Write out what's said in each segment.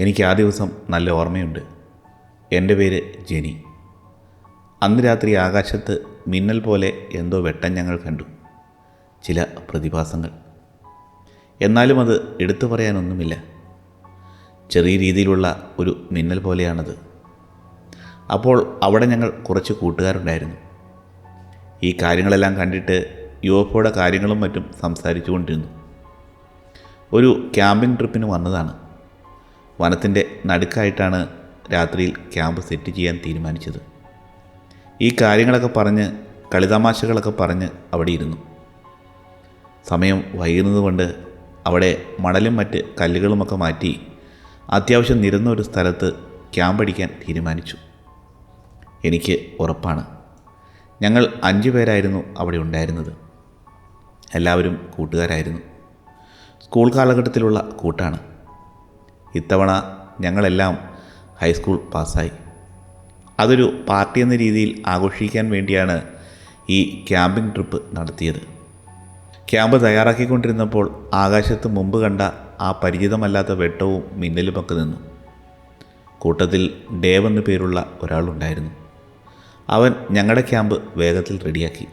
എനിക്ക് ആ ദിവസം നല്ല ഓർമ്മയുണ്ട്. എന്റെ പേര് ജെനി. അന്ന് രാത്രി ആകാശത്ത് മിന്നൽ പോലെ എന്തോ വെട്ടം ഞങ്ങൾ കണ്ടു. ചില പ്രതിഭാസങ്ങൾ. എന്നാലും അത് എടുത്തു പറയാനൊന്നുമില്ല. ചെറിയ രീതിയിലുള്ള ഒരു മിന്നൽ പോലെയാണത്. അപ്പോൾ അവിടെ ഞങ്ങൾ കുറച്ച് കൂട്ടുകാരുണ്ടായിരുന്നു. ഈ കാര്യങ്ങളെല്ലാം കണ്ടിട്ട് യു എഫ് കാര്യങ്ങളും മറ്റും സംസാരിച്ചു കൊണ്ടിരുന്നു. ഒരു ക്യാമ്പിംഗ് ട്രിപ്പിന് വന്നതാണ്. വനത്തിന്റെ നടുക്കായിട്ടാണ് രാത്രിയിൽ ക്യാമ്പ് സെറ്റ് ചെയ്യാൻ തീരുമാനിച്ചത്. ഈ കാര്യങ്ങളൊക്കെ പറഞ്ഞ് കളിതമാശകളൊക്കെ പറഞ്ഞ് അവിടെ ഇരുന്നു. സമയം വൈകുന്നതുകൊണ്ട് അവിടെ മണലും മറ്റ് കല്ലുകളുമൊക്കെ മാറ്റി അത്യാവശ്യം നിരന്ന ഒരു സ്ഥലത്ത് ക്യാമ്പടിക്കാൻ തീരുമാനിച്ചു. എനിക്ക് ഉറപ്പാണ്. ഞങ്ങൾ അഞ്ചു പേരായിരുന്നു അവിടെ ഉണ്ടായിരുന്നത്. എല്ലാവരും കൂട്ടുകാരായിരുന്നു. സ്കൂൾ കാലഘട്ടത്തിലുള്ള കൂട്ടാണ്. ഇത്തവണ ഞങ്ങളെല്ലാം ഹൈസ്കൂൾ പാസ്സായി. അതൊരു പാർട്ടി എന്ന രീതിയിൽ ആഘോഷിക്കാൻ വേണ്ടിയാണ് ഈ ക്യാമ്പിംഗ് ട്രിപ്പ് നടത്തിയത്. ക്യാമ്പ് തയ്യാറാക്കിക്കൊണ്ടിരുന്നപ്പോൾ ആകാശത്ത് മുമ്പ് കണ്ട ആ പരിചിതമല്ലാത്ത വെട്ടവും മിന്നലുമൊക്കെ നിന്നു. കൂട്ടത്തിൽ ഡേവ് എന്നു പേരുള്ള ഒരാളുണ്ടായിരുന്നു. അവൻ ഞങ്ങളുടെ ക്യാമ്പ് വേഗത്തിൽ റെഡിയാക്കി.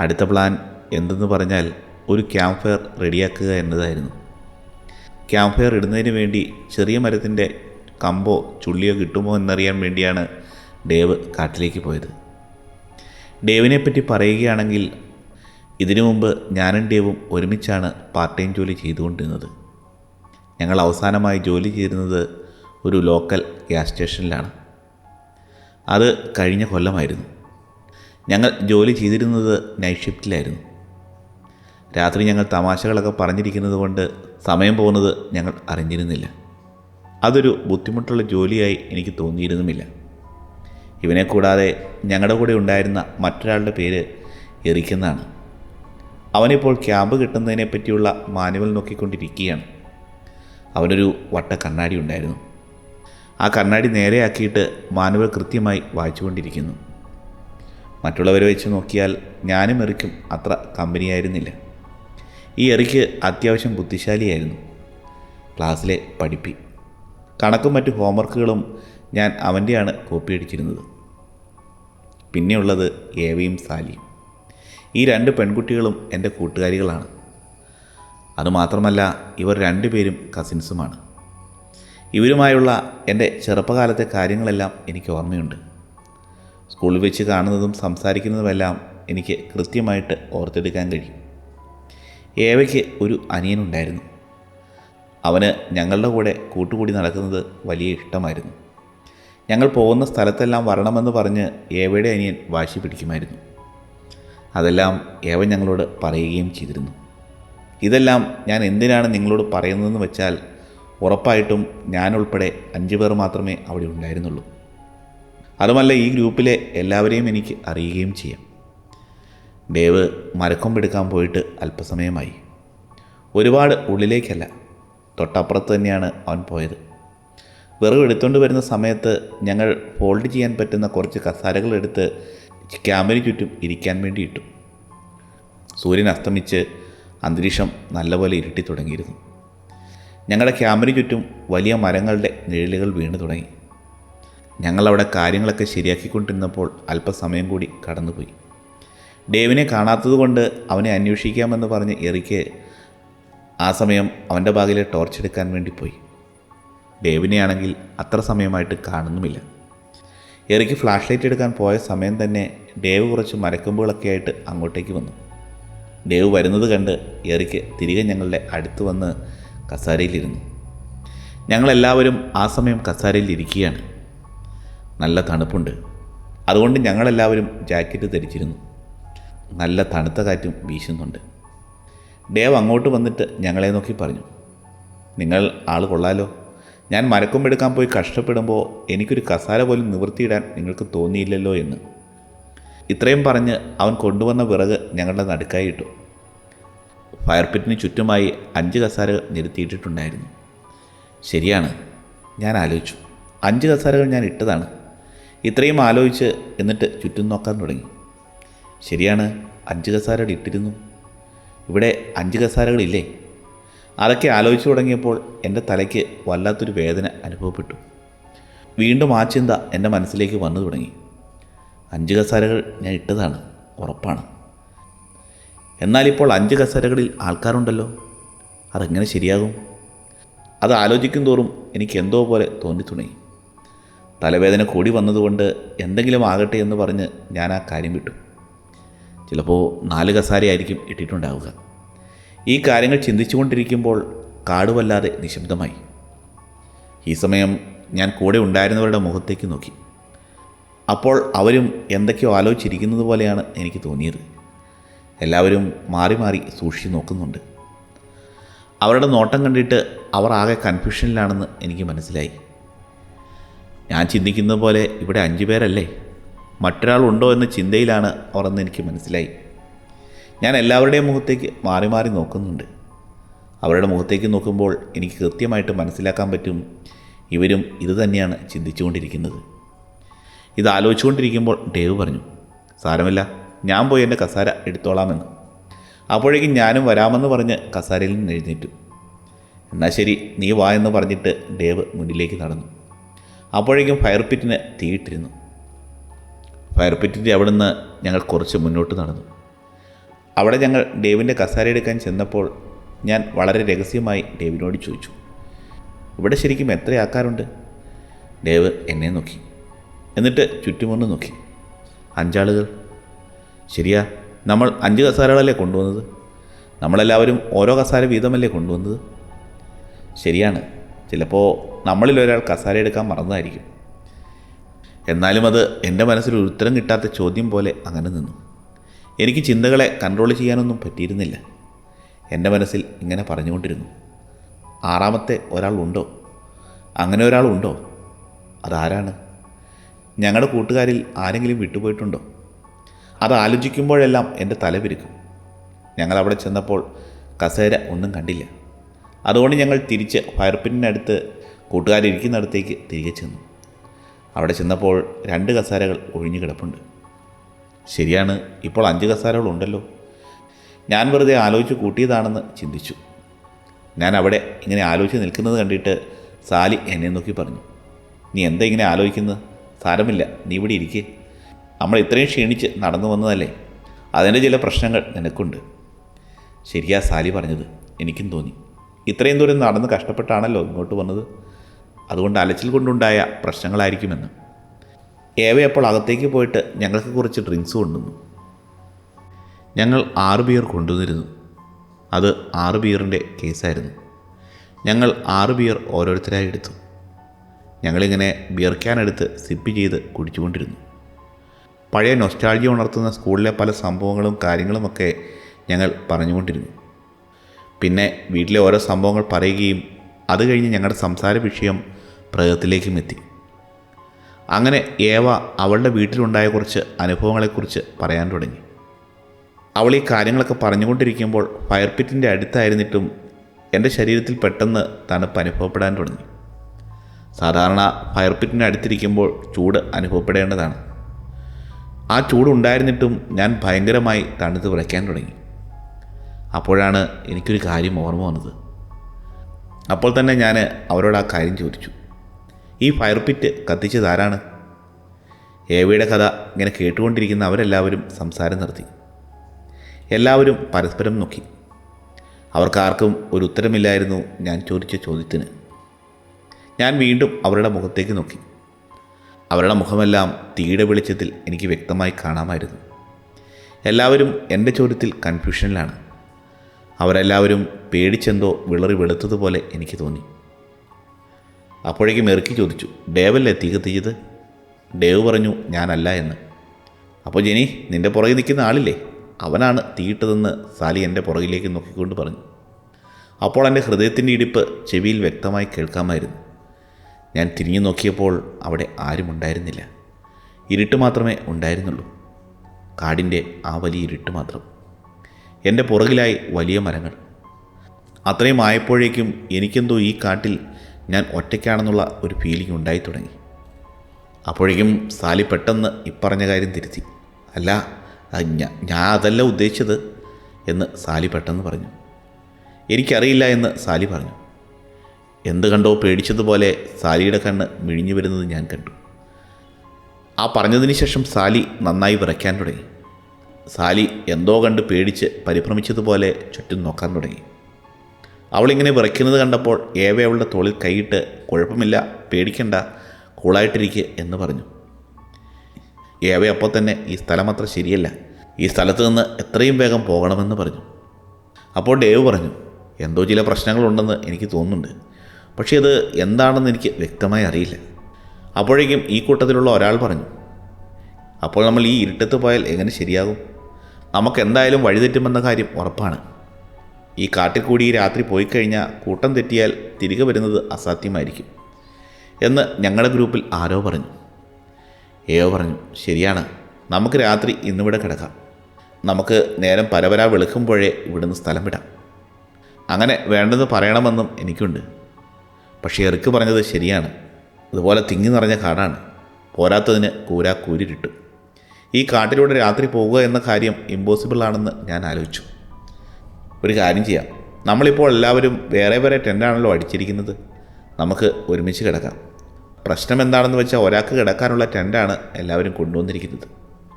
അടുത്ത പ്ലാൻ എന്തെന്ന് പറഞ്ഞാൽ ഒരു ക്യാമ്പ് ഫയർ റെഡിയാക്കുക എന്നതായിരുന്നു. ക്യാമ്പ് ഫയർ ഇടുന്നതിന് വേണ്ടി ചെറിയ മരത്തിന്റെ കമ്പോ ചുള്ളിയോ കിട്ടുമോ എന്നറിയാൻ വേണ്ടിയാണ് ഡേവ് കാട്ടിലേക്ക് പോയത്. ഡേവിനെ പറ്റി പറയുകയാണെങ്കിൽ ഇതിനു മുമ്പ് ഞാനും ഡേവും ഒരുമിച്ചാണ് പാർട്ട് ടൈം ജോലി ചെയ്തുകൊണ്ടിരുന്നത്. ഞങ്ങൾ അവസാനമായി ജോലി ചെയ്തിരുന്നത് ഒരു ലോക്കൽ ഗ്യാസ് സ്റ്റേഷനിലാണ്. അത് കഴിഞ്ഞ കൊല്ലമായിരുന്നു. ഞങ്ങൾ ജോലി ചെയ്തിരുന്നത് നൈറ്റ് ഷിഫ്റ്റിലായിരുന്നു. രാത്രി ഞങ്ങൾ തമാശകളൊക്കെ പറഞ്ഞിരിക്കുന്നത് കൊണ്ട് സമയം പോകുന്നത് ഞങ്ങൾ അറിഞ്ഞിരുന്നില്ല. അതൊരു ബുദ്ധിമുട്ടുള്ള ജോലിയായി എനിക്ക് തോന്നിയിരുന്നുമില്ല. ഇവനെ കൂടാതെ ഞങ്ങളുടെ കൂടെ ഉണ്ടായിരുന്ന മറ്റൊരാളുടെ പേര് എറിക്കുന്നതാണ് അവനിപ്പോൾ ക്യാമ്പ് കിട്ടുന്നതിനെ പറ്റിയുള്ള മാനുവൽ നോക്കിക്കൊണ്ടിരിക്കുകയാണ്. അവനൊരു വട്ട കണ്ണാടി ഉണ്ടായിരുന്നു. ആ കണ്ണാടി നേരെയാക്കിയിട്ട് മാനുവൽ കൃത്യമായി വായിച്ചുകൊണ്ടിരിക്കുന്നു. മറ്റുള്ളവരെ വെച്ച് നോക്കിയാൽ ഞാനും എറിക്കും അത്ര കമ്പനിയായിരുന്നില്ല. ഈ എറിക്ക് അത്യാവശ്യം ബുദ്ധിശാലിയായിരുന്നു. ക്ലാസ്സിലെ പഠിപ്പി. കണക്കും മറ്റു ഹോംവർക്കുകളും ഞാൻ അവന്റെയാണ് കോപ്പി അടിച്ചിരുന്നത്. പിന്നെയുള്ളത് ഏവയും സാലിയും. ഈ രണ്ട് പെൺകുട്ടികളും എന്റെ കൂട്ടുകാരികളാണ്. അതുമാത്രമല്ല ഇവർ രണ്ടുപേരും കസിൻസുമാണ്. ഇവരുമായുള്ള എന്റെ ചെറുപ്പകാലത്തെ കാര്യങ്ങളെല്ലാം എനിക്ക് ഓർമ്മയുണ്ട്. സ്കൂളിൽ വെച്ച് കാണുന്നതും സംസാരിക്കുന്നതുമെല്ലാം എനിക്ക് കൃത്യമായിട്ട് ഓർത്തെടുക്കാൻ കഴിയും. ഏവയ്ക്ക് ഒരു അനിയനുണ്ടായിരുന്നു. അവന് ഞങ്ങളുടെ കൂടെ കൂട്ടുകൂടി നടക്കുന്നത് വലിയ ഇഷ്ടമായിരുന്നു. ഞങ്ങൾ പോകുന്ന സ്ഥലത്തെല്ലാം വരണമെന്ന് പറഞ്ഞ് ഏവയുടെ അനിയൻ വാശി പിടിക്കുമായിരുന്നു. അതെല്ലാം ഏവ ഞങ്ങളോട് പറയുകയും ചെയ്തിരുന്നു. ഇതെല്ലാം ഞാൻ എന്തിനാണ് നിങ്ങളോട് പറയുന്നതെന്ന് വെച്ചാൽ ഉറപ്പായിട്ടും ഞാനുൾപ്പെടെ അഞ്ചു പേർ മാത്രമേ അവിടെ ഉണ്ടായിരുന്നുള്ളൂ. അതുമല്ല ഈ ഗ്രൂപ്പിലെ എല്ലാവരെയും എനിക്ക് അറിയുകയും ചെയ്യാം. ഡേവ് മരക്കൊമ്പെടുക്കാൻ പോയിട്ട് അല്പസമയമായി. ഒരുപാട് ഉള്ളിലേക്കല്ല തൊട്ടപ്പുറത്ത് തന്നെയാണ് അവൻ പോയത്. വിറവ് എടുത്തുകൊണ്ട് വരുന്ന സമയത്ത് ഞങ്ങൾ ഫോൾഡ് ചെയ്യാൻ പറ്റുന്ന കുറച്ച് കസാരകൾ എടുത്ത് ക്യാമ്പിന് ചുറ്റും ഇരിക്കാൻ വേണ്ടി ഇട്ടു. സൂര്യൻ അസ്തമിച്ച് അന്തരീക്ഷം നല്ലപോലെ ഇരുട്ടി തുടങ്ങിയിരുന്നു. ഞങ്ങളുടെ ക്യാമ്പിന് ചുറ്റും വലിയ മരങ്ങളുടെ നിഴലുകൾ വീണു തുടങ്ങി. ഞങ്ങളവിടെ കാര്യങ്ങളൊക്കെ ശരിയാക്കിക്കൊണ്ടിരുന്നപ്പോൾ അല്പസമയം കൂടി കടന്നുപോയി. ഡേവിനെ കാണാത്തതുകൊണ്ട് അവനെ അന്വേഷിക്കാമെന്ന് പറഞ്ഞ് എറിക്ക് ആ സമയം അവന്റെ ബാഗിലെ ടോർച്ച് എടുക്കാൻ വേണ്ടി പോയി. ഡേവിനെയാണെങ്കിൽ അത്ര സമയമായിട്ട് കാണുന്നുമില്ല. എറിക്ക് ഫ്ലാഷ് ലൈറ്റ് എടുക്കാൻ പോയ സമയം തന്നെ ഡേവ് കുറച്ച് മരക്കൊമ്പുകളൊക്കെ ആയിട്ട് അങ്ങോട്ടേക്ക് വന്നു. ഡേവ് വരുന്നത് കണ്ട് എറിക്ക് തിരികെ ഞങ്ങളുടെ അടുത്ത് വന്ന് കസാരയിലിരുന്നു. ഞങ്ങളെല്ലാവരും ആ സമയം കസാരയിൽ ഇരിക്കുകയാണ് നല്ല തണുപ്പുണ്ട്. അതുകൊണ്ട് ഞങ്ങളെല്ലാവരും ജാക്കറ്റ് ധരിച്ചിരുന്നു. നല്ല തണുത്ത കാറ്റും വീശുന്നുണ്ട്. ഡേവ് അങ്ങോട്ട് വന്നിട്ട് ഞങ്ങളെ നോക്കി പറഞ്ഞു. നിങ്ങൾ ആൾ കൊള്ളാലോ. ഞാൻ മരക്കൊമ്പെടുക്കാൻ പോയി കഷ്ടപ്പെടുമ്പോൾ എനിക്കൊരു കസാര പോലും നിവൃത്തിയിടാൻ നിങ്ങൾക്ക് തോന്നിയില്ലല്ലോ എന്ന്. ഇത്രയും പറഞ്ഞ് അവൻ കൊണ്ടുവന്ന വിറക് ഞങ്ങളുടെ നടുക്കായി ഇട്ടു. ഫയർപിറ്റിന് ചുറ്റുമായി അഞ്ച് കസാരകൾ നിരത്തിയിട്ടിട്ടുണ്ടായിരുന്നു. ശരിയാണ് ഞാൻ ആലോചിച്ചു. അഞ്ച് കസാരകൾ ഞാൻ ഇട്ടതാണ്. ഇത്രയും ആലോചിച്ച് എന്നിട്ട് ചുറ്റും നോക്കാൻ തുടങ്ങി. ശരിയാണ് അഞ്ച് കസാരകൾ ഇട്ടിരുന്നു. ഇവിടെ അഞ്ച് കസാരകളില്ലേ? അതൊക്കെ ആലോചിച്ചു തുടങ്ങിയപ്പോൾ എന്റെ തലയ്ക്ക് വല്ലാത്തൊരു വേദന അനുഭവപ്പെട്ടു. വീണ്ടും ആ ചിന്ത എന്റെ മനസ്സിലേക്ക് വന്നു തുടങ്ങി. അഞ്ച് കസാരകൾ ഞാൻ ഇട്ടതാണ് ഉറപ്പാണ്. എന്നാൽ ഇപ്പോൾ അഞ്ച് കസേരകളിൽ ആൾക്കാരുണ്ടല്ലോ അതെങ്ങനെ ശരിയാകും? അത് ആലോചിക്കും തോറും എനിക്ക് എന്തോ പോലെ തോന്നി തുടങ്ങി. തലവേദന കൂടി വന്നതുകൊണ്ട് എന്തെങ്കിലും ആകട്ടെ എന്ന് പറഞ്ഞ് ഞാൻ ആ കാര്യം വിട്ടു. ചിലപ്പോൾ നാല് കസാരയായിരിക്കും ഇട്ടിട്ടുണ്ടാവുക. ഈ കാര്യങ്ങൾ ചിന്തിച്ചുകൊണ്ടിരിക്കുമ്പോൾ കാടുവല്ലാതെ നിശബ്ദമായി. ഈ സമയം ഞാൻ കൂടെ ഉണ്ടായിരുന്നവരുടെ മുഖത്തേക്ക് നോക്കി. അപ്പോൾ അവരും എന്തൊക്കെയോ ആലോചിച്ചിരിക്കുന്നത് പോലെയാണ് എനിക്ക് തോന്നിയത്. എല്ലാവരും മാറി മാറി സൂക്ഷിച്ച് നോക്കുന്നുണ്ട്. അവരുടെ നോട്ടം കണ്ടിട്ട് അവർ ആകെ കൺഫ്യൂഷനിലാണെന്ന് എനിക്ക് മനസ്സിലായി. ഞാൻ ചിന്തിക്കുന്നത് പോലെ ഇവിടെ അഞ്ചു പേരല്ലേ? മറ്റൊരാൾ ഉണ്ടോ എന്ന ചിന്തയിലാണ് അവർ എനിക്ക് മനസ്സിലായി. ഞാൻ എല്ലാവരുടെയും മുഖത്തേക്ക് മാറി മാറി നോക്കുന്നുണ്ട്. അവരുടെ മുഖത്തേക്ക് നോക്കുമ്പോൾ എനിക്ക് കൃത്യമായിട്ട് മനസ്സിലാക്കാൻ പറ്റും ഇവരും ഇത് തന്നെയാണ് ചിന്തിച്ചുകൊണ്ടിരിക്കുന്നത്. ഇത് ആലോചിച്ചുകൊണ്ടിരിക്കുമ്പോൾ ഡേവ് പറഞ്ഞു സാരമില്ല ഞാൻ പോയി എന്റെ കസാര എടുത്തോളാമെന്ന്. അപ്പോഴേക്കും ഞാനും വരാമെന്ന് പറഞ്ഞ് കസാരയിൽ നിന്ന് എഴുന്നേറ്റു. എന്നാൽ ശരി നീ വാ എന്ന് പറഞ്ഞിട്ട് ഡേവ് മുന്നിലേക്ക് നടന്നു. അപ്പോഴേക്കും ഫയർ പിറ്റിന് തീയിട്ടിരുന്നു. ഫയർ പിറ്റിന്റെ അവിടെ നിന്ന് ഞങ്ങൾ കുറച്ച് മുന്നോട്ട് നടന്നു. അവിടെ ഞങ്ങൾ ഡേവിന്റെ കസാര എടുക്കാൻ ചെന്നപ്പോൾ ഞാൻ വളരെ രഹസ്യമായി ഡേവിനോട് ചോദിച്ചു ഇവിടെ ശരിക്കും എത്ര ആൾക്കാരുണ്ട്? ഡേവ് എന്നെ നോക്കി എന്നിട്ട് ചുറ്റുമൊന്ന് നോക്കി അഞ്ചാളുകൾ. ശരിയാ നമ്മൾ അഞ്ച് കസാരകളല്ലേ കൊണ്ടുവന്നത്? നമ്മളെല്ലാവരും ഓരോ കസാര വീതമല്ലേ കൊണ്ടുവന്നത്? ശരിയാണ് ചിലപ്പോൾ നമ്മളിൽ ഒരാൾ കസാര എടുക്കാൻ മറന്നതായിരിക്കും. എന്നാലും അത് എന്റെ മനസ്സിൽ ഉത്തരം കിട്ടാത്ത ചോദ്യം പോലെ അങ്ങനെ നിന്നു. എനിക്ക് ചിന്തകളെ കൺട്രോൾ ചെയ്യാനൊന്നും പറ്റിയിരുന്നില്ല. എന്റെ മനസ്സിൽ ഇങ്ങനെ പറഞ്ഞുകൊണ്ടിരുന്നു. ആറാമത്തെ ഒരാൾ ഉണ്ടോ അങ്ങനെ ഒരാൾ ഉണ്ടോ അതാരാണ്? ഞങ്ങളുടെ കൂട്ടുകാരിൽ ആരെങ്കിലും വിട്ടുപോയിട്ടുണ്ടോ? അത് ആലോചിക്കുമ്പോഴെല്ലാം എന്റെ തല പിരിക്കും ഞങ്ങൾ അവിടെ ചെന്നപ്പോൾ കസേര ഒന്നും കണ്ടില്ല. അതുകൊണ്ട് ഞങ്ങൾ തിരിച്ച് ഫയർപിന്നിനടുത്ത് കൂട്ടുകാരിരിക്കുന്നിടത്തേക്ക് തിരികെ ചെന്നു. അവിടെ ചെന്നപ്പോൾ രണ്ട് കസാരകൾ ഒഴിഞ്ഞു കിടപ്പുണ്ട്. ശരിയാണ് ഇപ്പോൾ അഞ്ച് കസാരകൾ ഉണ്ടല്ലോ ഞാൻ വെറുതെ ആലോചിച്ച് കൂട്ടിയതാണെന്ന് ചിന്തിച്ചു. ഞാൻ അവിടെ ഇങ്ങനെ ആലോചിച്ച് നിൽക്കുന്നത് കണ്ടിട്ട് സാലി എന്നെ നോക്കി പറഞ്ഞു. നീ എന്താ ഇങ്ങനെ ആലോചിക്കുന്നത് സാരമില്ല നീ ഇവിടെ ഇരിക്കേ. നമ്മൾ ഇത്രയും ക്ഷീണിച്ച് നടന്നു വന്നതല്ലേ? അതിന്റെ ചില പ്രശ്നങ്ങൾ നിനക്കുണ്ട്. ശരിയാ സാലി പറഞ്ഞത് എനിക്കും തോന്നി. ഇത്രയും ദൂരം നടന്ന് കഷ്ടപ്പെട്ടാണല്ലോ ഇങ്ങോട്ട് വന്നത്. അതുകൊണ്ട് അലച്ചിൽ കൊണ്ടുണ്ടായ പ്രശ്നങ്ങളായിരിക്കുമെന്ന്. ഏവ അപ്പോൾ അകത്തേക്ക് പോയിട്ട് ഞങ്ങൾക്ക് കുറച്ച് ഡ്രിങ്ക്സ് കൊണ്ടുവന്നു. ഞങ്ങൾ ആറ് ബിയർ കൊണ്ടുവന്നിരുന്നു. അത് ആറ് ബിയറിന്റെ കേസായിരുന്നു. ഞങ്ങൾ ആറ് ബിയർ ഓരോരുത്തരായി എടുത്തു. ഞങ്ങളിങ്ങനെ ബിയർ ക്യാൻ എടുത്ത് സിപ്പ് ചെയ്ത് കുടിച്ചുകൊണ്ടിരുന്നു. പഴയ നൊസ്റ്റാൾജി ഉണർത്തുന്ന സ്കൂളിലെ പല സംഭവങ്ങളും കാര്യങ്ങളുമൊക്കെ ഞങ്ങൾ പറഞ്ഞുകൊണ്ടിരുന്നു. പിന്നെ വീട്ടിലെ ഓരോ സംഭവങ്ങൾ പറയുകയും അത് കഴിഞ്ഞ് ഞങ്ങളുടെ സംസാര വിഷയം പ്രയോഗത്തിലേക്കും എത്തി. അങ്ങനെ ഏവ അവളുടെ വീട്ടിലുണ്ടായ കുറച്ച് അനുഭവങ്ങളെക്കുറിച്ച് പറയാൻ തുടങ്ങി. അവൾ ഈ കാര്യങ്ങളൊക്കെ പറഞ്ഞുകൊണ്ടിരിക്കുമ്പോൾ ഫയർ പിറ്റിന്റെ അടുത്തായിരുന്നിട്ടും എന്റെ ശരീരത്തിൽ പെട്ടെന്ന് തണുപ്പ് അനുഭവപ്പെടാൻ തുടങ്ങി. സാധാരണ ഫയർ പിറ്റിന്റെ അടുത്തിരിക്കുമ്പോൾ ചൂട് അനുഭവപ്പെടേണ്ടതാണ്. ആ ചൂടുണ്ടായിരുന്നിട്ടും ഞാൻ ഭയങ്കരമായി തണുത്ത് വിളയ്ക്കാൻ തുടങ്ങി. അപ്പോഴാണ് എനിക്കൊരു കാര്യം ഓർമ്മ വന്നത്. അപ്പോൾ തന്നെ ഞാൻ അവരോട് ആ കാര്യം ചോദിച്ചു. ഈ ഫയർ പിറ്റ് കത്തിച്ചത് ആരാണ്? ഏവയുടെ കഥ ഇങ്ങനെ കേട്ടുകൊണ്ടിരിക്കുന്ന അവരെല്ലാവരും സംസാരം നിർത്തി. എല്ലാവരും പരസ്പരം നോക്കി. അവർക്കാർക്കും ഒരു ഉത്തരമില്ലായിരുന്നു ഞാൻ ചോദിച്ച ചോദ്യത്തിന്. ഞാൻ വീണ്ടും അവരുടെ മുഖത്തേക്ക് നോക്കി. അവരുടെ മുഖമെല്ലാം തീയുടെ വെളിച്ചത്തിൽ എനിക്ക് വ്യക്തമായി കാണാമായിരുന്നു. എല്ലാവരും എന്റെ ചോദ്യത്തിൽ കൺഫ്യൂഷനിലാണ് അവരെല്ലാവരും പേടിച്ചെന്തോ വിളറി വെളുത്തതുപോലെ എനിക്ക് തോന്നി. അപ്പോഴേക്കും മെറുക്കി ചോദിച്ചു ഡേവല്ലേ തീ കത്തിച്ചത് ഡേവ് പറഞ്ഞു ഞാനല്ല എന്ന്. അപ്പോൾ ജെനി നിന്റെ പുറകിൽ നിൽക്കുന്ന ആളില്ലേ? അവനാണ് തീയിട്ടതെന്ന് സാലി എന്റെ പുറകിലേക്ക് നോക്കിക്കൊണ്ട് പറഞ്ഞു. അപ്പോൾ എന്റെ ഹൃദയത്തിന്റെ ഇടിപ്പ് ചെവിയിൽ വ്യക്തമായി കേൾക്കാമായിരുന്നു. ഞാൻ തിരിഞ്ഞു നോക്കിയപ്പോൾ അവിടെ ആരും ഉണ്ടായിരുന്നില്ല. ഇരുട്ട് മാത്രമേ ഉണ്ടായിരുന്നുള്ളൂ. കാടിന്റെ ആ വലിയ ഇരുട്ട് മാത്രം. എന്റെ പുറകിലായി വലിയ മരങ്ങൾ. അത്രയും ആയപ്പോഴേക്കും എനിക്കെന്തോ ഈ കാട്ടിൽ ഞാൻ ഒറ്റയ്ക്കാണെന്നുള്ള ഒരു ഫീലിംഗ് ഉണ്ടായി തുടങ്ങി. അപ്പോഴേക്കും സാലി പെട്ടെന്ന് ഇപ്പറഞ്ഞ കാര്യം തിരുത്തി. അല്ല ഞാൻ അതല്ല ഉദ്ദേശിച്ചത് എന്ന് സാലി പെട്ടെന്ന് പറഞ്ഞു. എനിക്കറിയില്ല എന്ന് സാലി പറഞ്ഞു. എന്ത് കണ്ടോ പേടിച്ചതുപോലെ സാലിയുടെ കണ്ണ് മിഴിഞ്ഞു വരുന്നത് ഞാൻ കണ്ടു. ആ പറഞ്ഞതിന് ശേഷം സാലി നന്നായി വിറയ്ക്കാൻ തുടങ്ങി. സാലി എന്തോ കണ്ട് പേടിച്ച് പരിഭ്രമിച്ചതുപോലെ ചുറ്റും നോക്കാൻ തുടങ്ങി. അവളിങ്ങനെ വിറയ്ക്കുന്നത് കണ്ടപ്പോൾ ഏവ അവളുടെ തോളിൽ കൈയിട്ട് കുഴപ്പമില്ല പേടിക്കണ്ട കൂളായിട്ടിരിക്കുക എന്ന് പറഞ്ഞു. ഏവ അപ്പോൾ തന്നെ ഈ സ്ഥലം അത്ര ശരിയല്ല. ഈ സ്ഥലത്ത് നിന്ന് എത്രയും വേഗം പോകണമെന്ന് പറഞ്ഞു. അപ്പോൾ ഡേവ് പറഞ്ഞു എന്തോ ചില പ്രശ്നങ്ങളുണ്ടെന്ന് എനിക്ക് തോന്നുന്നുണ്ട്. പക്ഷേ അത് എന്താണെന്ന് എനിക്ക് വ്യക്തമായി അറിയില്ല. അപ്പോഴേക്കും ഈ കൂട്ടത്തിലുള്ള ഒരാൾ പറഞ്ഞു അപ്പോൾ നമ്മൾ ഈ ഇരുട്ടത്ത് പോയാൽ എങ്ങനെ ശരിയാകും? നമുക്ക് എന്തായാലും വഴിതെറ്റുമെന്ന കാര്യം ഉറപ്പാണ്. ഈ കാട്ടിൽ കൂടി രാത്രി പോയി കഴിഞ്ഞാൽ കൂട്ടം തെറ്റിയാൽ തിരികെ വരുന്നത് അസാധ്യമായിരിക്കും എന്ന് ഞങ്ങളുടെ ഗ്രൂപ്പിൽ ആരോ പറഞ്ഞു. ഏയോ പറഞ്ഞു ശരിയാണ് നമുക്ക് രാത്രി ഇന്നിവിടെ കിടക്കാം. നമുക്ക് നേരം പരപരാ വെളുക്കുമ്പോഴേ ഇവിടുന്ന് സ്ഥലം വിടാം. അങ്ങനെ വേണ്ടെന്ന് പറയണമെന്നും എനിക്കുണ്ട്. പക്ഷേ എറിക്ക് പറഞ്ഞത് ശരിയാണ്. അതുപോലെ തിങ്ങി നിറഞ്ഞ കാടാണ്. പോരാത്തതിന് കൂരാ കൂരിരുട്ടും. ഈ കാട്ടിലൂടെ രാത്രി പോവുക എന്ന കാര്യം ഇമ്പോസിബിൾ ആണെന്ന് ഞാൻ ആലോചിച്ചു. ഒരു കാര്യം ചെയ്യാം. നമ്മളിപ്പോൾ എല്ലാവരും വേറെ വേറെ ടെന്റാണല്ലോ അടിച്ചിരിക്കുന്നത്. നമുക്ക് ഒരുമിച്ച് കിടക്കാം. പ്രശ്നം എന്താണെന്ന് വെച്ചാൽ ഒരാൾക്ക് കിടക്കാനുള്ള ടെന്റാണ് എല്ലാവരും കൊണ്ടുവന്നിരിക്കുന്നത്.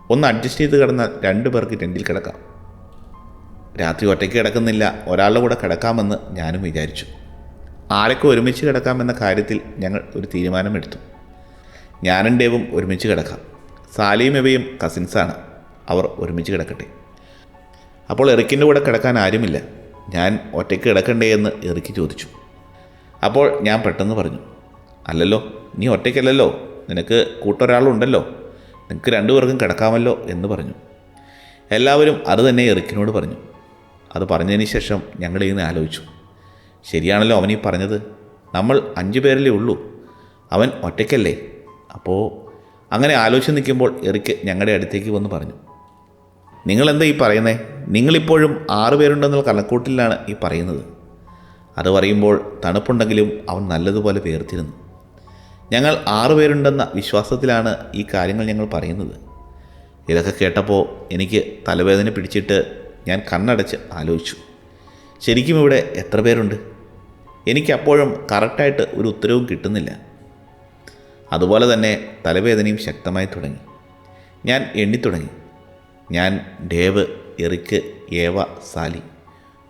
ഒന്ന് അഡ്ജസ്റ്റ് ചെയ്ത് കിടന്നാൽ രണ്ട് പേർക്ക് ടെന്റിൽ കിടക്കാം. രാത്രി ഒറ്റയ്ക്ക് കിടക്കുന്നില്ല. ഒരാളുടെ കൂടെ കിടക്കാമെന്ന് ഞാനും വിചാരിച്ചു. ആരൊക്കെ ഒരുമിച്ച് കിടക്കാമെന്ന കാര്യത്തിൽ ഞങ്ങൾ ഒരു തീരുമാനമെടുത്തു. ഞാനും ഡേവും ഒരുമിച്ച് കിടക്കാം. സാലിയും ഇവയും കസിൻസാണ്. അവർ ഒരുമിച്ച് കിടക്കട്ടെ. അപ്പോൾ എറിക്കിന്റെ കൂടെ കിടക്കാൻ ആരുമില്ല. ഞാൻ ഒറ്റയ്ക്ക് കിടക്കണ്ടേ എന്ന് എറിക്ക് ചോദിച്ചു. അപ്പോൾ ഞാൻ പെട്ടെന്ന് പറഞ്ഞു അല്ലല്ലോ നീ ഒറ്റയ്ക്കല്ലല്ലോ. നിനക്ക് കൂട്ടൊരാളുണ്ടല്ലോ. നിനക്ക് രണ്ടുപേർക്കും കിടക്കാമല്ലോ എന്ന് പറഞ്ഞു. എല്ലാവരും അത് തന്നെ എറിക്കിനോട് പറഞ്ഞു. അത് പറഞ്ഞതിന് ശേഷം ഞങ്ങൾ ഇന്ന് ആലോചിച്ചു. ശരിയാണല്ലോ അവനീ പറഞ്ഞത്. നമ്മൾ അഞ്ചു പേരല്ലേ ഉള്ളൂ. അവൻ ഒറ്റയ്ക്കല്ലേ? അപ്പോൾ അങ്ങനെ ആലോചിച്ച് നിൽക്കുമ്പോൾ എറിക്ക് ഞങ്ങളുടെ അടുത്തേക്ക് വന്ന് പറഞ്ഞു നിങ്ങളെന്താ ഈ പറയുന്നേ? നിങ്ങളിപ്പോഴും ആറ് പേരുണ്ടെന്നുള്ള കണക്കൂട്ടിലാണ് ഈ പറയുന്നത്. അത് പറയുമ്പോൾ തണുപ്പുണ്ടെങ്കിലും അവൻ നല്ലതുപോലെ പേർത്തിരുന്നു ഞങ്ങൾ ആറ് പേരുണ്ടെന്ന വിശ്വാസത്തിലാണ് ഈ കാര്യങ്ങൾ ഞങ്ങൾ പറയുന്നത്. ഇതൊക്കെ കേട്ടപ്പോൾ എനിക്ക് തലവേദന പിടിച്ചിട്ട് ഞാൻ കണ്ണടച്ച് ആലോചിച്ചു. ശരിക്കും ഇവിടെ എത്ര പേരുണ്ട്? എനിക്കപ്പോഴും കറക്റ്റായിട്ട് ഒരു ഉത്തരവും കിട്ടുന്നില്ല. അതുപോലെ തന്നെ തലവേദനയും ശക്തമായി തുടങ്ങി. ഞാൻ എണ്ണിത്തുടങ്ങി. ഞാൻ ഡേവ് എറിക്ക് ഏവ സാലി.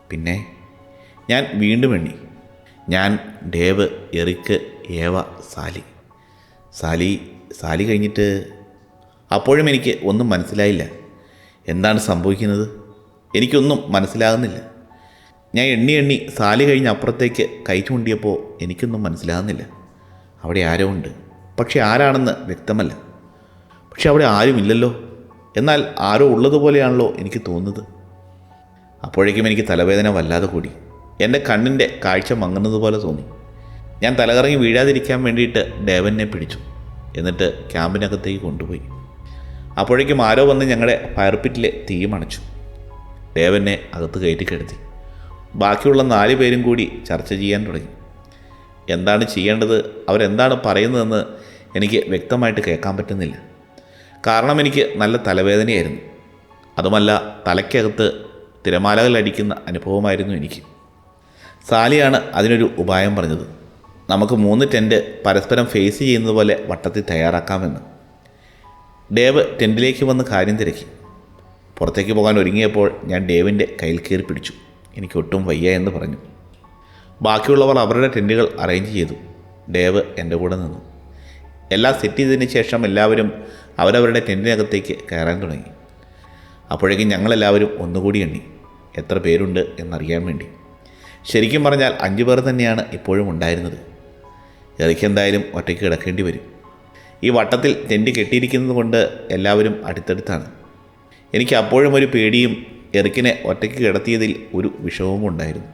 പിന്നെ ഞാൻ വീണ്ടും എണ്ണി. ഞാൻ Dave Eric Ava Sally. Sally Sally കഴിഞ്ഞിട്ട് അപ്പോഴും എനിക്ക് ഒന്നും മനസ്സിലായില്ല. എന്താണ് സംഭവിക്കുന്നത്? എനിക്കൊന്നും മനസ്സിലാകുന്നില്ല. ഞാൻ എണ്ണി എണ്ണി സാലി കഴിഞ്ഞ് അപ്പുറത്തേക്ക് കൈ ചൂണ്ടിയപ്പോൾ എനിക്കൊന്നും മനസ്സിലാകുന്നില്ല. അവിടെ ആരോ ഉണ്ട്. പക്ഷെ ആരാണെന്ന് വ്യക്തമല്ല. പക്ഷെ അവിടെ ആരുമില്ലല്ലോ. എന്നാൽ ആരോ ഉള്ളതുപോലെയാണല്ലോ എനിക്ക് തോന്നുന്നത്. അപ്പോഴേക്കും എനിക്ക് തലവേദന വല്ലാതെ കൂടി. എന്റെ കണ്ണിന്റെ കാഴ്ച മങ്ങുന്നത് പോലെ തോന്നി. ഞാൻ തലകറങ്ങി വീഴാതിരിക്കാൻ വേണ്ടിയിട്ട് ദേവനെ പിടിച്ചു. എന്നിട്ട് ക്യാമ്പിനകത്തേക്ക് കൊണ്ടുപോയി. അപ്പോഴേക്കും ആരോ വന്ന് ഞങ്ങളുടെ ഫയർപിറ്റിലെ തീയും അണച്ചു. ദേവനെ അകത്ത് കയറ്റി കിടത്തി. ബാക്കിയുള്ള നാല് പേരും കൂടി ചർച്ച ചെയ്യാൻ തുടങ്ങി. എന്താണ് ചെയ്യേണ്ടത്? അവരെന്താണ് പറയുന്നതെന്ന് എനിക്ക് വ്യക്തമായിട്ട് കേൾക്കാൻ പറ്റുന്നില്ല. കാരണം എനിക്ക് നല്ല തലവേദനയായിരുന്നു. അതുമല്ല തലയ്ക്കകത്ത് തിരമാലകൾ അടിക്കുന്ന അനുഭവമായിരുന്നു എനിക്ക്. സാലിയാണ് അതിനൊരു ഉപായം പറഞ്ഞത്. നമുക്ക് മൂന്ന് ടെന്റ് പരസ്പരം ഫേസ് ചെയ്യുന്നത് പോലെ വട്ടത്തിൽ തയ്യാറാക്കാമെന്ന്. ഡേവ് ടെന്റിലേക്ക് വന്ന് കാര്യം തിരക്കി. പുറത്തേക്ക് പോകാൻ ഒരുങ്ങിയപ്പോൾ ഞാൻ ഡേവിന്റെ കയ്യിൽ കയറി പിടിച്ചു. എനിക്ക് ഒട്ടും വയ്യ എന്ന് പറഞ്ഞു. ബാക്കിയുള്ളവർ അവരുടെ ടെന്റുകൾ അറേഞ്ച് ചെയ്തു. ഡേവ് എന്റെ കൂടെ നിന്നു. എല്ലാം സെറ്റ് ചെയ്തതിന് ശേഷം എല്ലാവരും അവരവരുടെ ടെന്റിനകത്തേക്ക് കയറാൻ തുടങ്ങി. അപ്പോഴേക്കും ഞങ്ങളെല്ലാവരും ഒന്നുകൂടി എണ്ണി. എത്ര പേരുണ്ട് എന്നറിയാൻ വേണ്ടി. ശരിക്കും പറഞ്ഞാൽ അഞ്ചു പേർ തന്നെയാണ് ഇപ്പോഴും ഉണ്ടായിരുന്നത്. എനിക്ക് എന്തായാലും ഒറ്റയ്ക്ക് കിടക്കേണ്ടി വരും. ഈ വട്ടത്തിൽ ടെന്റ് കെട്ടിയിരിക്കുന്നത് കൊണ്ട് എല്ലാവരും അടുത്തടുത്താണ്. എനിക്ക് അപ്പോഴും ഒരു പേടിയും എറിക്കിനെ ഒറ്റയ്ക്ക് കിടത്തിയതിൽ ഒരു വിഷമവും ഉണ്ടായിരുന്നു.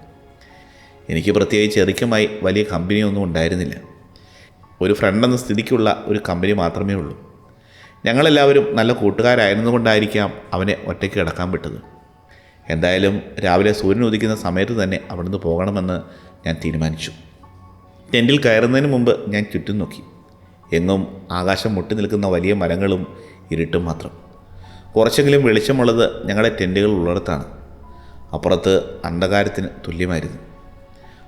എനിക്ക് പ്രത്യേകിച്ച് എറിക്കുമായി വലിയ കമ്പനിയൊന്നും ഉണ്ടായിരുന്നില്ല. ഒരു ഫ്രണ്ട് എന്ന സ്ഥിതിക്കുള്ള ഒരു കമ്പനി മാത്രമേ ഉള്ളൂ. ഞങ്ങളെല്ലാവരും നല്ല കൂട്ടുകാരായിരുന്നുകൊണ്ടായിരിക്കാം അവനെ ഒറ്റയ്ക്ക് കിടക്കാൻ വിട്ടത്. എന്തായാലും രാവിലെ സൂര്യൻ ഉദിക്കുന്ന സമയത്ത് തന്നെ അവിടുന്ന് പോകണമെന്ന് ഞാൻ തീരുമാനിച്ചു. ടെന്റിൽ കയറുന്നതിന് മുമ്പ് ഞാൻ ചുറ്റും നോക്കി. എങ്ങും ആകാശം മുട്ടി നിൽക്കുന്ന വലിയ മരങ്ങളും ഇരുട്ടും മാത്രം. കുറച്ചെങ്കിലും വെളിച്ചമുള്ളത് ഞങ്ങളുടെ ടെന്റുകൾ ഉള്ളിടത്താണ്. അപ്പുറത്ത് അന്ധകാരത്തിന് തുല്യമായിരുന്നു.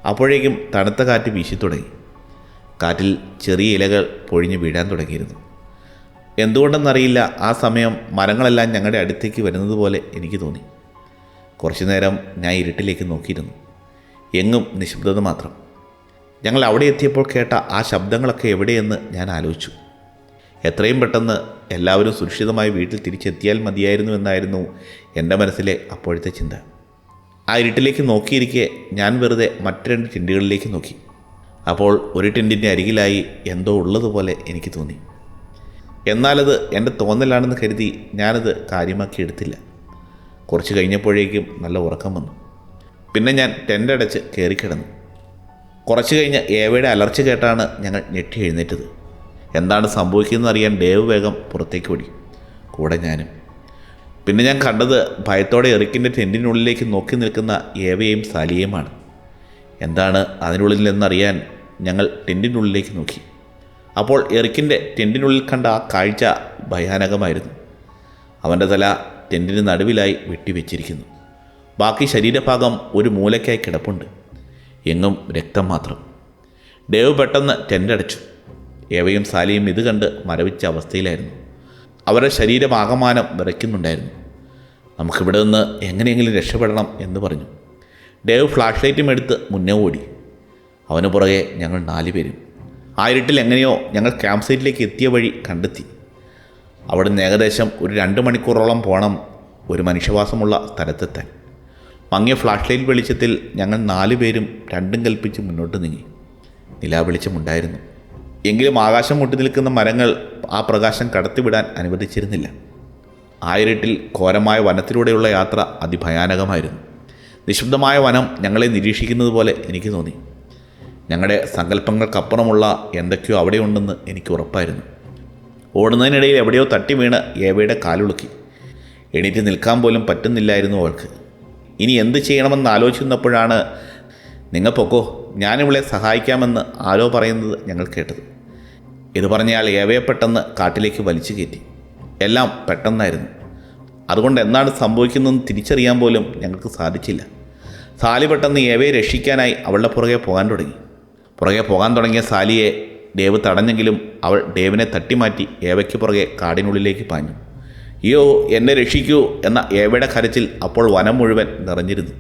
അപ്പോഴേക്കും തണുത്ത കാറ്റ് വീശി തുടങ്ങി. കാറ്റിൽ ചെറിയ ഇലകൾ പൊഴിഞ്ഞു വീഴാൻ തുടങ്ങിയിരുന്നു. എന്തുകൊണ്ടെന്നറിയില്ല ആ സമയം മരങ്ങളെല്ലാം ഞങ്ങളുടെ അടുത്തേക്ക് വരുന്നത് പോലെ എനിക്ക് തോന്നി. കുറച്ചു നേരം ഞാൻ ഇരുട്ടിലേക്ക് നോക്കിയിരുന്നു. എങ്ങും നിശബ്ദത മാത്രം. ഞങ്ങൾ അവിടെ എത്തിയപ്പോൾ കേട്ട ആ ശബ്ദങ്ങളൊക്കെ എവിടെയെന്ന് ഞാൻ ആലോചിച്ചു. എത്രയും പെട്ടെന്ന് എല്ലാവരും സുരക്ഷിതമായി വീട്ടിൽ തിരിച്ചെത്തിയാൽ മതിയായിരുന്നു എന്നായിരുന്നു എന്റെ മനസ്സിലെ അപ്പോഴത്തെ ചിന്ത. ആ ഇരുട്ടിലേക്ക് നോക്കിയിരിക്കെ ഞാൻ വെറുതെ മറ്റു രണ്ട് ചിന്തകളിലേക്ക് നോക്കി. അപ്പോൾ ഒരു ടെന്റിന്റെ അരികിലായി എന്തോ ഉള്ളതുപോലെ എനിക്ക് തോന്നി. എന്നാലത് എന്റെ തോന്നലാണെന്ന് കരുതി ഞാനത് കാര്യമാക്കി എടുത്തില്ല. കുറച്ച് കഴിഞ്ഞപ്പോഴേക്കും നല്ല ഉറക്കം വന്നു. പിന്നെ ഞാൻ ടെന്റ് അടച്ച് കയറിക്കിടന്നു കുറച്ച് കഴിഞ്ഞ് ഏവയുടെ അലർച്ച കേട്ടാണ് ഞങ്ങൾ ഞെട്ടി എഴുന്നേറ്റത്. എന്താണ് സംഭവിക്കുന്നത് അറിയാൻ ഡേവ് വേഗം പുറത്തേക്ക് ഓടി. കൂടെ ഞാനും. പിന്നെ ഞാൻ കണ്ടത് ഭയത്തോടെ എറിക്കിന്റെ ടെന്റിനുള്ളിലേക്ക് നോക്കി നിൽക്കുന്ന ഏവയും സാലിയയുമാണ്. എന്താണ് അതിനുള്ളിൽ നിന്നറിയാൻ ഞങ്ങൾ ടെന്റിനുള്ളിലേക്ക് നോക്കി. അപ്പോൾ എറിക്കിന്റെ ടെന്റിനുള്ളിൽ കണ്ട ആ കാഴ്ച ഭയാനകമായിരുന്നു. അവന്റെ തല ടെന്റിന് നടുവിലായി വെട്ടിവെച്ചിരിക്കുന്നു. ബാക്കി ശരീരഭാഗം ഒരു മൂലയ്ക്കായി കിടപ്പുണ്ട്. എങ്ങും രക്തം മാത്രം. ഡേവ് പെട്ടെന്ന് ടെന്റ് അടച്ചു ഏവയും സാലിയും ഇത് കണ്ട് മരവിച്ച അവസ്ഥയിലായിരുന്നു. അവരുടെ ശരീരമാകമാനം വിറയ്ക്കുന്നുണ്ടായിരുന്നു. നമുക്കിവിടെ നിന്ന് എങ്ങനെയെങ്കിലും രക്ഷപ്പെടണം എന്ന് പറഞ്ഞു. ഡേവ് ഫ്ലാഷ് ലൈറ്റും എടുത്ത് മുന്നേ ഓടി. അവന് പുറകെ ഞങ്ങൾ നാലുപേരും ആ ഇരുട്ടിൽ എങ്ങനെയോ ഞങ്ങൾ ക്യാമ്പ് സൈറ്റിലേക്ക് എത്തിയ വഴി കണ്ടെത്തി. അവിടുന്ന് ഏകദേശം ഒരു രണ്ട് മണിക്കൂറോളം പോകണം ഒരു മനുഷ്യവാസമുള്ള സ്ഥലത്തെത്താൻ. മങ്ങിയ ഫ്ലാഷ് ലൈറ്റ് വെളിച്ചത്തിൽ ഞങ്ങൾ നാല് പേരും രണ്ടും കൽപ്പിച്ച് മുന്നോട്ട് നീങ്ങി. നിലാ നിലാവെളിച്ചമുണ്ടായിരുന്നു എങ്കിലും ആകാശം മുട്ടി നിൽക്കുന്ന മരങ്ങൾ ആ പ്രകാശം കടത്തിവിടാൻ അനുവദിച്ചിരുന്നില്ല. ആയിരട്ടിൽ ഘോരമായ വനത്തിലൂടെയുള്ള യാത്ര അതിഭയാനകമായിരുന്നു. നിശബ്ദമായ വനം ഞങ്ങളെ നിരീക്ഷിക്കുന്നത് പോലെ എനിക്ക് തോന്നി. ഞങ്ങളുടെ സങ്കല്പങ്ങൾക്കപ്പുറമുള്ള എന്തൊക്കെയോ അവിടെയുണ്ടെന്ന് എനിക്ക് ഉറപ്പായിരുന്നു. ഓടുന്നതിനിടയിൽ എവിടെയോ തട്ടി വീണ് ഏവയുടെ കാലുളുക്കി. എണീറ്റ് നിൽക്കാൻ പോലും പറ്റുന്നില്ലായിരുന്നു അവൾക്ക് ഇനി എന്ത് ചെയ്യണമെന്ന് ആലോചിക്കുന്നപ്പോഴാണ് നിങ്ങൾ പൊക്കോ ഞാനിവളെ സഹായിക്കാമെന്ന് ആരോ പറയുന്നത് ഞങ്ങൾ കേട്ടത്. ഇത് പറഞ്ഞാൽ ഏവയെ പെട്ടെന്ന് കാട്ടിലേക്ക് വലിച്ചു കയറ്റി. എല്ലാം പെട്ടെന്നായിരുന്നു. അതുകൊണ്ട് എന്താണ് സംഭവിക്കുന്നതെന്ന് തിരിച്ചറിയാൻ പോലും ഞങ്ങൾക്ക് സാധിച്ചില്ല. സാലി പെട്ടെന്ന് ഏവയെ രക്ഷിക്കാനായി അവളുടെ പുറകെ പോകാൻ തുടങ്ങി. പുറകെ പോകാൻ തുടങ്ങിയ സാലിയെ ദേവ് തടഞ്ഞെങ്കിലും അവൾ ഡേവിനെ തട്ടിമാറ്റി ഏവയ്ക്ക് പുറകെ കാടിനുള്ളിലേക്ക് പാഞ്ഞു. അയ്യോ എന്നെ രക്ഷിക്കൂ എന്ന ഏവയുടെ കരച്ചിൽ അപ്പോൾ വനം മുഴുവൻ നിറഞ്ഞിരുന്നു.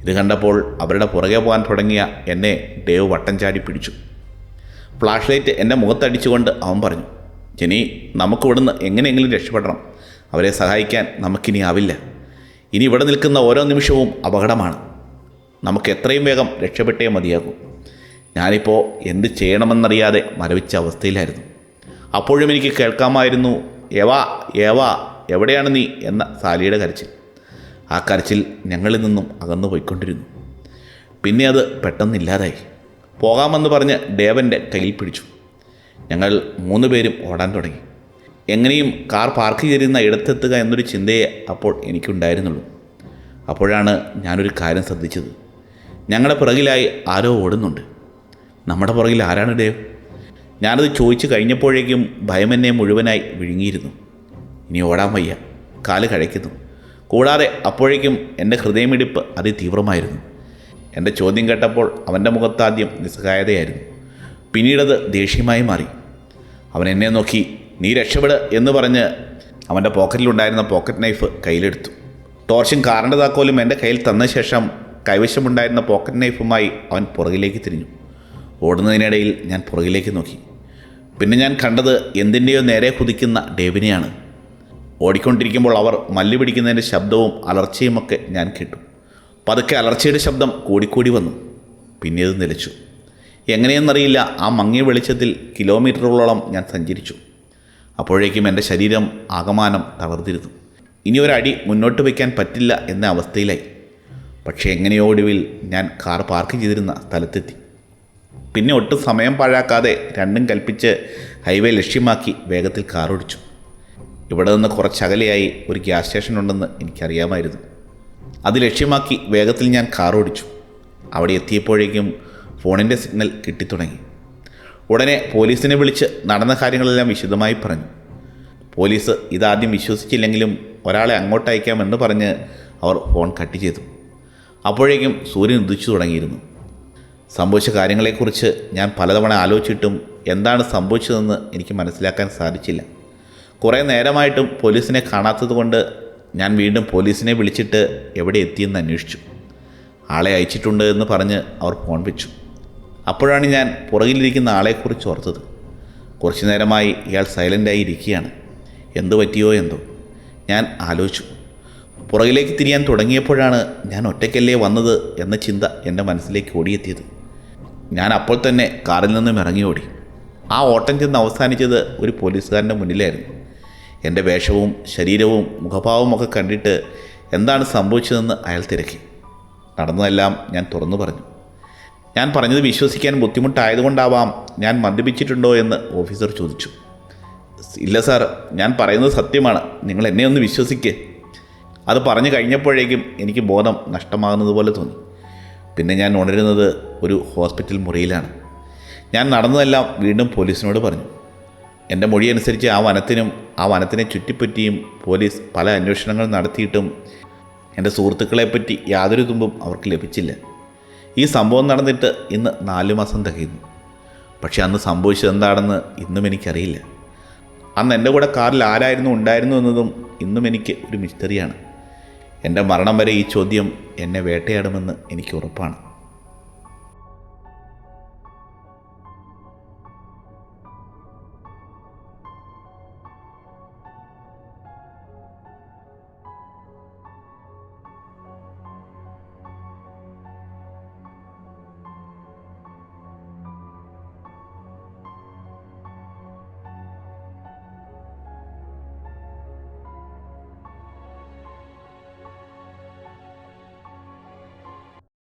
ഇത് കണ്ടപ്പോൾ അവരുടെ പുറകെ പോകാൻ തുടങ്ങിയ എന്നെ ദേവ് വട്ടം ചാടി പിടിച്ചു. ഫ്ലാഷ് ലൈറ്റ് എന്നെ മുഖത്തടിച്ചുകൊണ്ട് അവൻ പറഞ്ഞു ജനി നമുക്ക് ഇവിടുന്ന് എങ്ങനെയെങ്കിലും രക്ഷപ്പെടണം. അവരെ സഹായിക്കാൻ നമുക്കിനി ആവില്ല. ഇനി ഇവിടെ നിൽക്കുന്ന ഓരോ നിമിഷവും അപകടമാണ്. നമുക്ക് എത്രയും വേഗം രക്ഷപ്പെട്ടേ മതിയാകും. ഞാനിപ്പോൾ എന്ത് ചെയ്യണമെന്നറിയാതെ മരവിച്ച അവസ്ഥയിലായിരുന്നു. അപ്പോഴും എനിക്ക് കേൾക്കാമായിരുന്നു എവാ ഏവാ എവിടെയാണ് നീ? എന്ന സാലിയുടെ കരച്ചിൽ. ആ കരച്ചിൽ ഞങ്ങളിൽ നിന്നും അകന്നു പോയിക്കൊണ്ടിരുന്നു. പിന്നെ അത് പെട്ടെന്നില്ലാതായി. പോകാമെന്ന് പറഞ്ഞ് ദേവന്റെ കയ്യിൽ പിടിച്ചു. ഞങ്ങൾ മൂന്ന് പേരും ഓടാൻ തുടങ്ങി. എങ്ങനെയും കാർ പാർക്ക് ചെയ്തിരുന്ന ഇടത്തെത്തുക എന്നൊരു ചിന്തയെ അപ്പോൾ എനിക്കുണ്ടായിരുന്നുള്ളൂ. അപ്പോഴാണ് ഞാനൊരു കാര്യം ശ്രദ്ധിച്ചത്. ഞങ്ങളുടെ പിറകിലായി ആരോ ഓടുന്നുണ്ട്. നമ്മുടെ പുറകിൽ ആരാണ് ദേവ്? ഞാനത് ചോദിച്ചു കഴിഞ്ഞപ്പോഴേക്കും ഭയം എന്നെ മുഴുവനായി വിഴുങ്ങിയിരുന്നു. ഇനി ഓടാൻ വയ്യ. കാൽ കഴിക്കുന്നു കൂടാതെ അപ്പോഴേക്കും എന്റെ ഹൃദയമിടിപ്പ് അതിതീവ്രമായിരുന്നു. എന്റെ ചോദ്യം കേട്ടപ്പോൾ അവന്റെ മുഖത്താദ്യം നിസ്സഹായതയായിരുന്നു. പിന്നീടത് ദേഷ്യമായി മാറി. അവൻ എന്നെ നോക്കി നീ രക്ഷപ്പെട് എന്ന് പറഞ്ഞ് അവന്റെ പോക്കറ്റിലുണ്ടായിരുന്ന പോക്കറ്റ് നൈഫ് കയ്യിലെടുത്തു. ടോർച്ചും കാറിന്റെ താക്കോലും എന്റെ കയ്യിൽ തന്ന ശേഷം കൈവശമുണ്ടായിരുന്ന പോക്കറ്റ് നൈഫുമായി അവൻ പുറകിലേക്ക് തിരിഞ്ഞു. ഓടുന്നതിനിടയിൽ ഞാൻ പുറകിലേക്ക് നോക്കി. പിന്നെ ഞാൻ കണ്ടത് എന്തിന്റെയോ നേരെ കുതിക്കുന്ന ഡേവിനെയാണ്. ഓടിക്കൊണ്ടിരിക്കുമ്പോൾ അവർ മല്ലി പിടിക്കുന്നതിന്റെ ശബ്ദവും അലർച്ചയുമൊക്കെ ഞാൻ കേട്ടു. പതുക്കെ അലർച്ചയുടെ ശബ്ദം കൂടിക്കൂടി വന്നു. പിന്നെ അത് നിലച്ചു. എങ്ങനെയെന്നറിയില്ല ആ മങ്ങിയ വെളിച്ചത്തിൽ കിലോമീറ്ററുകളോളം ഞാൻ സഞ്ചരിച്ചു. അപ്പോഴേക്കും എന്റെ ശരീരം ആകമാനം തളർന്നിരുന്നു. ഇനി ഒരടി മുന്നോട്ട് വയ്ക്കാൻ പറ്റില്ല എന്ന അവസ്ഥയിലായി. പക്ഷേ എങ്ങനെയോ ഒടുവിൽ ഞാൻ കാർ പാർക്ക് ചെയ്തിരുന്ന സ്ഥലത്തെത്തി. പിന്നെ ഒട്ടും സമയം പാഴാക്കാതെ രണ്ടും കൽപ്പിച്ച് ഹൈവേ ലക്ഷ്യമാക്കി വേഗത്തിൽ കാറോടിച്ചു ഇവിടെ നിന്ന് കുറച്ചകലെയായി ഒരു ഗ്യാസ് സ്റ്റേഷൻ ഉണ്ടെന്ന് എനിക്കറിയാമായിരുന്നു. അത് ലക്ഷ്യമാക്കി വേഗത്തിൽ ഞാൻ കാറോടിച്ചു അവിടെ എത്തിയപ്പോഴേക്കും ഫോണിന്റെ സിഗ്നൽ കിട്ടിത്തുടങ്ങി. ഉടനെ പോലീസിനെ വിളിച്ച് നടന്ന കാര്യങ്ങളെല്ലാം വിശദമായി പറഞ്ഞു. പോലീസ് ഇതാദ്യം വിശ്വസിച്ചില്ലെങ്കിലും ഒരാളെ അങ്ങോട്ട് അയക്കാമെന്ന് പറഞ്ഞ് അവർ ഫോൺ കട്ട് ചെയ്തു. അപ്പോഴേക്കും സൂര്യൻ ഉദിച്ചു തുടങ്ങിയിരുന്നു. സംഭവിച്ച കാര്യങ്ങളെക്കുറിച്ച് ഞാൻ പലതവണ ആലോചിച്ചിട്ടും എന്താണ് സംഭവിച്ചതെന്ന് എനിക്ക് മനസ്സിലാക്കാൻ സാധിച്ചില്ല. കുറേ നേരമായിട്ടും പോലീസിനെ കാണാത്തതുകൊണ്ട് ഞാൻ വീണ്ടും പോലീസിനെ വിളിച്ചിട്ട് എവിടെ എത്തിയെന്ന് അന്വേഷിച്ചു. ആളെ അയച്ചിട്ടുണ്ട് എന്ന് പറഞ്ഞ് അവർ ഫോൺ വെച്ചു. അപ്പോഴാണ് ഞാൻ പുറകിലിരിക്കുന്ന ആളെക്കുറിച്ച് ഓർത്തത്. കുറച്ചു നേരമായി ഇയാൾ സൈലന്റായി ഇരിക്കുകയാണ്. എന്തു പറ്റിയോ എന്തോ. ഞാൻ ആലോചിച്ചു. പുറകിലേക്ക് തിരിയാൻ തുടങ്ങിയപ്പോഴാണ് ഞാൻ ഒറ്റയ്ക്കല്ലേ വന്നത് എന്ന ചിന്ത എന്റെ മനസ്സിലേക്ക് ഓടിയെത്തിയത്. ഞാൻ അപ്പോൾ തന്നെ കാറിൽ നിന്നും ഇറങ്ങി ഓടി. ആ ഓട്ടം ചെന്ന് അവസാനിച്ചത് ഒരു പോലീസുകാരന്റെ മുന്നിലായിരുന്നു. എന്റെ വേഷവും ശരീരവും മുഖഭാവവും ഒക്കെ കണ്ടിട്ട് എന്താണ് സംഭവിച്ചതെന്ന് അയാൾ തിരക്കി. നടന്നതെല്ലാം ഞാൻ തുറന്നു പറഞ്ഞു. ഞാൻ പറഞ്ഞത് വിശ്വസിക്കാൻ ബുദ്ധിമുട്ടായതുകൊണ്ടാവാം ഞാൻ മദ്യപിച്ചിട്ടുണ്ടോ എന്ന് ഓഫീസർ ചോദിച്ചു. ഇല്ല സാർ ഞാൻ പറയുന്നത് സത്യമാണ്. നിങ്ങൾ എന്നെ ഒന്ന് വിശ്വസിക്കേ. അത് പറഞ്ഞു കഴിഞ്ഞപ്പോഴേക്കും എനിക്ക് ബോധം നഷ്ടമാകുന്നത് പോലെ തോന്നി. പിന്നെ ഞാൻ ഉണരുന്നത് ഒരു ഹോസ്പിറ്റൽ മുറിയിലാണ്. ഞാൻ നടന്നതെല്ലാം വീണ്ടും പോലീസിനോട് പറഞ്ഞു. എന്റെ മൊഴി അനുസരിച്ച് ആ വനത്തിനും ആ വനത്തിനെ ചുറ്റിപ്പറ്റിയും പോലീസ് പല അന്വേഷണങ്ങൾ നടത്തിയിട്ടും എന്റെ സുഹൃത്തുക്കളെപ്പറ്റി യാതൊരു തുമ്പും അവർക്ക് ലഭിച്ചില്ല. ഈ സംഭവം നടന്നിട്ട് ഇന്ന് നാലു മാസം തികയുന്നു. പക്ഷേ അന്ന് സംഭവിച്ചത് എന്താണെന്ന് ഇന്നും എനിക്കറിയില്ല. അന്ന് എന്റെ കൂടെ കാറിൽ ആരായിരുന്നു ഉണ്ടായിരുന്നു എന്നതും ഇന്നും എനിക്ക് ഒരു മിസ്റ്ററിയാണ്. എന്റെ മരണം വരെ ഈ ചോദ്യം എന്നെ വേട്ടയാടുമെന്ന് എനിക്ക് ഉറപ്പാണ്.